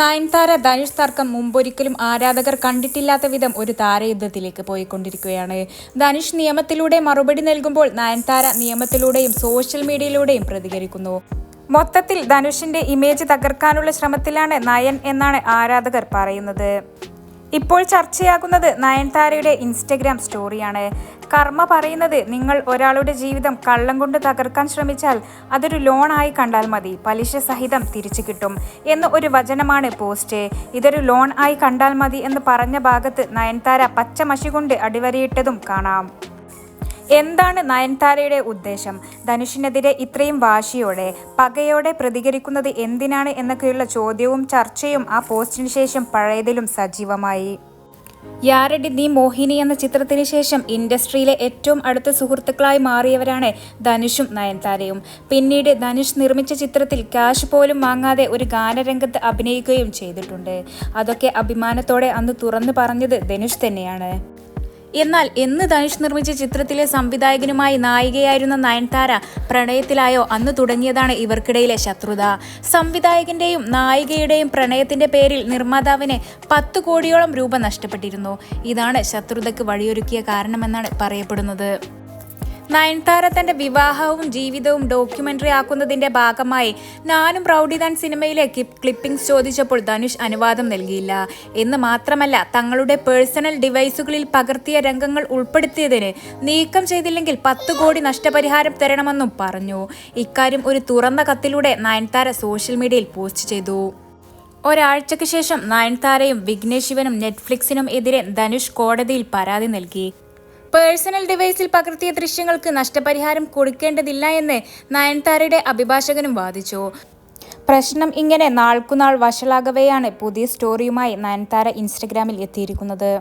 നയൻതാര ധനുഷ് തർക്കം മുമ്പൊരിക്കലും ആരാധകർ കണ്ടിട്ടില്ലാത്ത വിധം ഒരു താരയുദ്ധത്തിലേക്ക് പോയിക്കൊണ്ടിരിക്കുകയാണ്. ധനുഷ് നിയമത്തിലൂടെ മറുപടി നൽകുമ്പോൾ നയൻതാര നിയമത്തിലൂടെയും സോഷ്യൽ മീഡിയയിലൂടെയും പ്രതികരിക്കുന്നു. മൊത്തത്തിൽ ധനുഷിന്റെ ഇമേജ് തകർക്കാനുള്ള ശ്രമത്തിലാണ് നയൻ എന്നാണ് ആരാധകർ പറയുന്നത്. ഇപ്പോൾ ചർച്ചയാകുന്നത് നയൻതാരയുടെ ഇൻസ്റ്റഗ്രാം സ്റ്റോറിയാണ്. കർമ്മ പറയുന്നത് നിങ്ങൾ ഒരാളുടെ ജീവിതം കള്ളം കൊണ്ട് തകർക്കാൻ ശ്രമിച്ചാൽ അതൊരു ലോണായി കണ്ടാൽ മതി പലിശ സഹിതം തിരിച്ചു കിട്ടും എന്ന ഒരു വചനമാണ് പോസ്റ്റ്. ഇതൊരു ലോൺ ആയി കണ്ടാൽ മതി എന്ന് പറഞ്ഞ ഭാഗത്ത് നയൻതാര പച്ചമഷി കൊണ്ട് അടിവരയിട്ടതും കാണാം. എന്താണ് നയൻതാരയുടെ ഉദ്ദേശം? ധനുഷിനെതിരെ ഇത്രയും വാശിയോടെ പകയോടെ പ്രതികരിക്കുന്നത് എന്തിനാണ് എന്നൊക്കെയുള്ള ചോദ്യവും ചർച്ചയും ആ പോസ്റ്റിന് ശേഷം പഴയതിലും സജീവമായി. യാരടി നീ മോഹിനി എന്ന ചിത്രത്തിന് ശേഷം ഇൻഡസ്ട്രിയിലെ ഏറ്റവും അടുത്ത സുഹൃത്തുക്കളായി മാറിയവരാണ് ധനുഷും നയൻതാരയും. പിന്നീട് ധനുഷ് നിർമ്മിച്ച ചിത്രത്തിൽ ക്യാഷ് പോലും വാങ്ങാതെ ഒരു ഗാനരംഗത്ത് അഭിനയിക്കുകയും ചെയ്തിട്ടുണ്ട്. അതൊക്കെ അഭിമാനത്തോടെ അന്ന് തുറന്നു പറഞ്ഞത് ധനുഷ് തന്നെയാണ്. എന്നാൽ എന്ന് ധനുഷ് നിർമ്മിച്ച ചിത്രത്തിലെ സംവിധായകനുമായി നായികയായിരുന്ന നയൻതാര പ്രണയത്തിലായോ അന്ന് തുടങ്ങിയതാണ് ഇവർക്കിടയിലെ ശത്രുത. സംവിധായകന്റെയും നായികയുടെയും പ്രണയത്തിന്റെ പേരിൽ നിർമ്മാതാവിന് പത്ത് കോടിയോളം രൂപ നഷ്ടപ്പെട്ടിരുന്നു. ഇതാണ് ശത്രുതയ്ക്ക് വഴിയൊരുക്കിയ കാരണമെന്നാണ് പറയപ്പെടുന്നത്. നയൻതാര തന്റെ വിവാഹവും ജീവിതവും ഡോക്യുമെന്ററി ആക്കുന്നതിന്റെ ഭാഗമായി നാനും റൗഡി താൻ സിനിമയിലെ ക്ലിപ്പിംഗ്സ് ചോദിച്ചപ്പോൾ ധനുഷ് അനുവാദം നൽകിയില്ല. എന്ന് മാത്രമല്ല തങ്ങളുടെ പേഴ്സണൽ ഡിവൈസുകളിൽ പകർത്തിയ രംഗങ്ങൾ ഉൾപ്പെടുത്തിയതിന് നീക്കം ചെയ്തില്ലെങ്കിൽ പത്ത് കോടി നഷ്ടപരിഹാരം തരണമെന്നും പറഞ്ഞു. ഇക്കാര്യം ഒരു തുറന്ന കത്തിലൂടെ നയൻതാര സോഷ്യൽ മീഡിയയിൽ പോസ്റ്റ് ചെയ്തു. ഒരാഴ്ചയ്ക്ക് ശേഷം നയൻതാരയും വിഘ്നേഷ് ശിവനും നെറ്റ്ഫ്ലിക്സിനും എതിരെ ധനുഷ് കോടതിയിൽ പരാതി നൽകി. പേഴ്സണൽ ഡിവൈസിൽ പകർത്തിയ ദൃശ്യങ്ങൾക്ക് നഷ്ടപരിഹാരം കൊടുക്കേണ്ടതില്ല എന്ന് നയൻതാരയുടെ അഭിഭാഷകനും വാദിച്ചു. പ്രശ്നം ഇങ്ങനെ നാൾക്കുനാൾ വഷളാകവെയാണ് പുതിയ സ്റ്റോറിയുമായി നയൻതാര ഇൻസ്റ്റഗ്രാമിൽ എത്തിയിരിക്കുന്നത്.